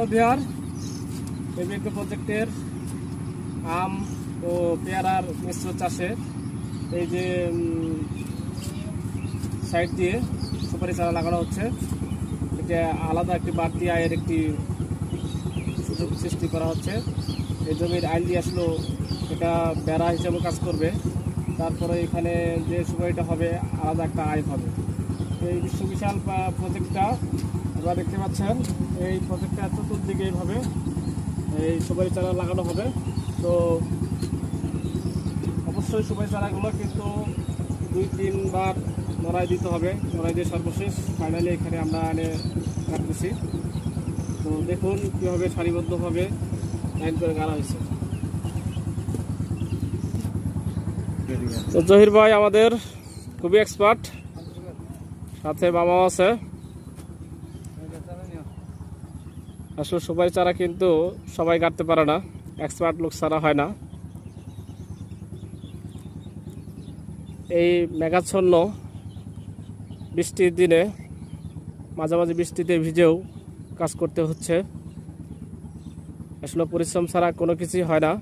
Hello Bihar এবিএকে প্রজেক্টের আম ও পেয়ারার মিশ্র চাষে এই যে সাইড দিয়ে সুপারি চারা লাগানো হচ্ছে। এটা আলাদা একটি বাড়তি আয়ের একটি সুযোগ সৃষ্টি করা হচ্ছে। এই জমির আইন দিয়ে আসলো এটা বেড়া হিসেবে কাজ করবে। তারপরে এখানে যে সুপারিটা হবে, আলাদা একটা আয় হবে। এই বিশ্ব বিশাল প্রজেক্টটা আপনারা দেখতে পাচ্ছেন, এই প্রজেক্টটা চতুর্দিকে এইভাবে, এই সুপারি চারা লাগানো হবে। তো অবশ্যই সুপারি চারাগুলো কিন্তু দুই তিনবার নড়াই দিতে হবে, নড়াই দিয়ে সর্বশেষ ফাইনালি এখানে আমরা এনে রাখতেছি। তো দেখুন কীভাবে সারিবদ্ধভাবে লাইন করে গাড়া হয়েছে। তো জহির ভাই আমাদের খুবই এক্সপার্ট সাথে মামাও আছে। আসলে সুপারি চারা কিন্তু সবাই কাটতে পারে না। এক্সপার্ট লোক ছাড়া হয় না। এই মেঘাচ্ছন্ন বৃষ্টির দিনে, মাঝামাঝি বৃষ্টিতে ভিজেও কাজ করতে হচ্ছে। আসলে পরিশ্রম ছাড়া কোনো কিছুই হয় না।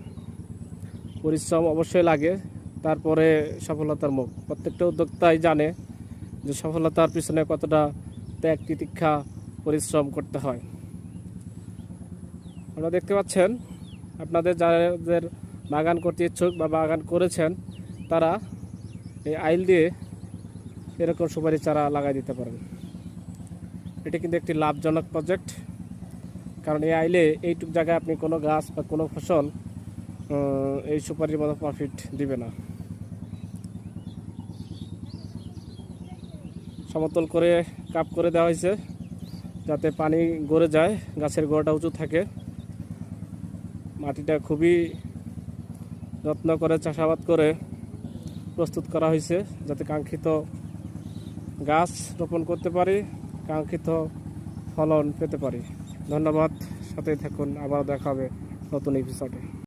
পরিশ্রম অবশ্যই লাগে, তারপরে সফলতার মুখ। প্রত্যেকটা উদ্যোক্তাই জানে যে সফলতার পিছনে কতটা ত্যাগ তিতিক্ষা পরিশ্রম করতে হয়। আপনারা দেখতে পাচ্ছেন, আপনাদের যাদের বাগান করতে ইচ্ছুক বা বাগান করেছেন, তারা এই আইল দিয়ে এরকম সুপারি চারা লাগাই দিতে পারেন এটি কিন্তু একটি লাভজনক প্রজেক্ট কারণ এই আইলে এইটুক জায়গায় আপনি কোনো গাছ বা কোনো ফসল এই সুপারির মতো প্রফিট দিবে না। সমতল করে, কাপ করে দেওয়া হয়েছে, যাতে পানি গড়ে যায়, গাছের গোড়াটা উঁচু থাকে। মাটিটা খুবই যত্ন করে, চাষাবাদ করে প্রস্তুত করা হয়েছে যাতে কাঙ্ক্ষিত গাছ রোপণ করতে পারি, কাঙ্ক্ষিত ফলন পেতে পারি। ধন্যবাদ সাথে থাকুন। আবার দেখাবে নতুন এপিসোডে